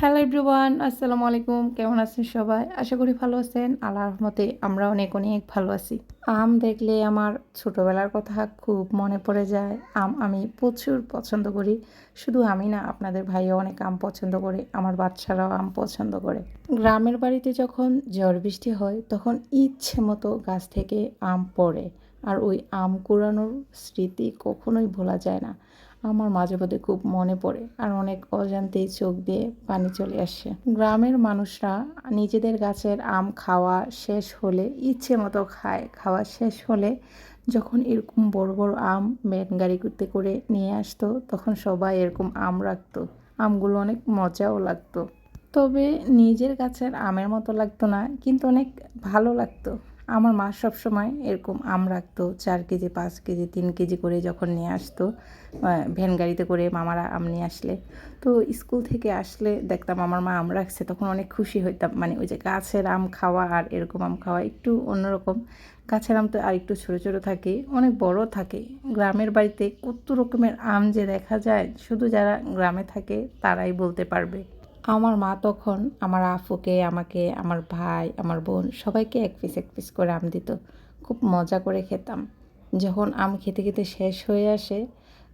Hello everyone আসসালামু আলাইকুম, কেমন আছেন সবাই? আশা করি ভালো আছেন, আল্লাহর রহমতে আমরা অনেক অনেক ভালো আছি। আম দেখলে আমার ছোটোবেলার কথা খুব মনে পড়ে যায়। আম আমি প্রচুর পছন্দ করি। শুধু আমি না, আপনাদের ভাইও অনেক আম পছন্দ করে, আমার বাচ্চারাও আম পছন্দ করে। গ্রামের বাড়িতে যখন ঝড় বৃষ্টি হয়, তখন ইচ্ছে মতো গাছ থেকে আম পড়ে। আর ওই আম কুড়ানোর স্মৃতি কখনোই ভোলা যায় না। আমার মাঝে মধ্যে খুব মনে পড়ে আর অনেক অজান্তেই চোখ দিয়ে পানি চলে আসে। গ্রামের মানুষরা নিজেদের গাছের আম খাওয়া শেষ হলে, ইচ্ছে মতো খায়। খাওয়া শেষ হলে যখন এরকম বড় বড় আম ব্যান গাড়ি করতে করে নিয়ে আসতো, তখন সবাই এরকম আম রাখতো। আমগুলো অনেক মজাও লাগতো। তবে নিজের গাছের আমের মতো লাগতো না, কিন্তু অনেক ভালো লাগতো। আমার মা সবসময় এরকম আম রাখতো, চার কেজি, পাঁচ কেজি, তিন কেজি করে যখন নিয়ে আসতো ভ্যান গাড়িতে করে মামারা আম নিয়ে আসলে। তো স্কুল থেকে আসলে দেখতাম আমার মা আম রাখছে, তখন অনেক খুশি হইতাম। মানে ওই যে গাছের আম খাওয়া আর এরকম আম খাওয়া একটু অন্যরকম। গাছের আম তো আর একটু ছোটো ছোটো থাকে, অনেক বড় থাকে। গ্রামের বাড়িতে কত রকমের আম যে দেখা যায়, শুধু যারা গ্রামে থাকে তারাই বলতে পারবে। আমার মা তখন আমার আফুকে, আমাকে, আমার ভাই, আমার বোন সবাইকে এক পিস এক পিস করে আম দিত। খুব মজা করে খেতাম। যখন আম খেতে খেতে শেষ হয়ে আসে,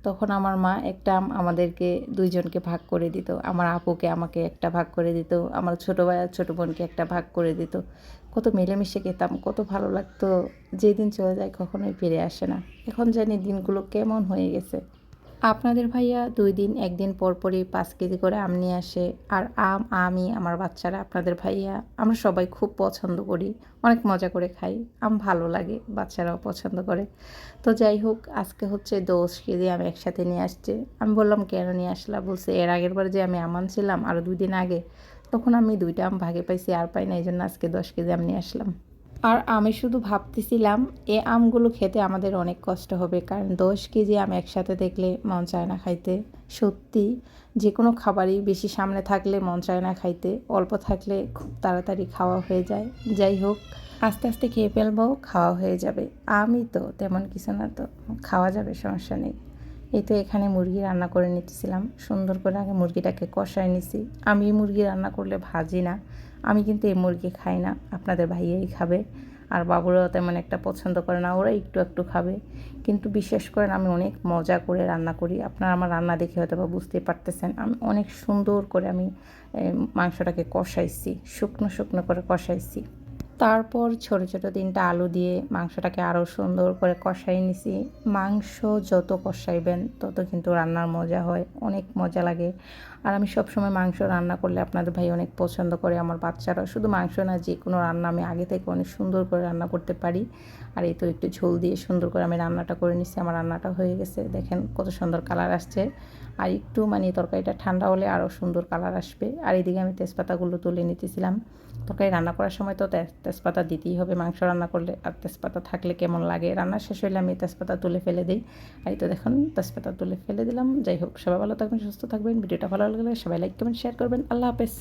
তখন আমার মা একটা আম আমাদেরকে দুইজনকে ভাগ করে দিত। আমার আপুকে আমাকে একটা ভাগ করে দিত, আমার ছোটো ভাই আর ছোটো বোনকে একটা ভাগ করে দিত। কত মিলেমিশে খেতাম, কত ভালো লাগতো। যেদিন চলে যায় কখনোই ফিরে আসে না। এখন জানি দিনগুলো কেমন হয়ে গেছে। আপনাদের ভাইয়া দুই দিন, একদিন পর পরই পাঁচ কেজি করে আম নিয়ে আসে। আর আম, আমি, আমার বাচ্চারা, আপনাদের ভাইয়া, আমরা সবাই খুব পছন্দ করি। অনেক মজা করে খাই। আম ভালো লাগে, বাচ্চারাও পছন্দ করে। তো যাই হোক, আজকে হচ্ছে দশ কেজি আমি একসাথে নিয়ে আসছে। আমি বললাম, কেন নিয়ে আসলাম বলছে, এর আগের বার যে আমি আম আনছিলাম আরও দুই দিন আগে, তখন আমি দুইটা আম ভাগে পাইছি, আর পাই না এই জন্য আজকে দশ কেজি আম নিয়ে আসলাম। আর আমি শুধু ভাবতেছিলাম, এ আমগুলো খেতে আমাদের অনেক কষ্ট হবে, কারণ দশ কেজি আম একসাথে দেখলে মন চায় না খাইতে। সত্যি যে কোনো খাবারই বেশি সামনে থাকলে মন চায় না খাইতে, অল্প থাকলে খুব তাড়াতাড়ি খাওয়া হয়ে যায়। যাই হোক, আস্তে আস্তে খেয়ে ফেলব, খাওয়া হয়ে যাবে। আমি তো তেমন কিছু না তো, খাওয়া যাবে, সমস্যা নেই। এই তো এখানে মুরগি রান্না করে নিতেছিলাম। সুন্দর করে আগে মুরগিটাকে কষায় নিছি। আমি মুরগি রান্না করলে ভাজি না। আমি কিন্তু এই মুরগি খাই না। আপনাদের ভাইয়াই খাবে। আর বাবুরাও তেমন একটা পছন্দ করে না। ওরা একটু একটু খাবে। কিন্তু বিশেষ করে আমি অনেক মজা করে রান্না করি। আপনারা আমার রান্না দেখে হয়তো বা বুঝতেই পারতেছেন। আমি অনেক সুন্দর করে আমি মাংসটাকে কষাইছি। শুকনো শুকনো করে কষাইছি। তারপর ছোট ছোট তিনটা আলু দিয়ে মাংসটাকে আরও সুন্দর করে কষাই নিছি। মাংস যত কষাইবেন, তত কিন্তু রান্নার মজা হয়, অনেক মজা লাগে। আর আমি সবসময় মাংস রান্না করলে আপনাদের ভাই অনেক পছন্দ করে, আমার বাচ্চারা। শুধু মাংস না, যে কোনো রান্না আমি আগে থেকে অনেক সুন্দর করে রান্না করতে পারি। আর এই তো একটু ঝোল দিয়ে সুন্দর করে আমি রান্নাটা করে নিচ্ছি আমার রান্নাটা হয়ে গেছে। দেখেন কত সুন্দর কালার আসছে। আর একটু মানে তরকারিটা ঠান্ডা হলে আরও সুন্দর কালার আসবে। আর এদিকে আমি তেজপাতাগুলো তুলে নিতেছিলাম। তরকারি রান্না করার সময় তো তেজপাতা দিতেই হবে মাংস রান্না করলে। আর তেজপাতা থাকলে কেমন লাগে? রান্না শেষ হলে আমি তেজপাতা তুলে ফেলে দিই। আর তো দেখুন, তেজপাতা তুলে ফেলে দিলাম। যাই হোক, সবাই ভালো থাকবেন, সুস্থ থাকবেন। ভিডিওটা ভালো লাগলে সবাই লাইক কমেন্ট শেয়ার করবেন। আল্লাহ হাফেজ।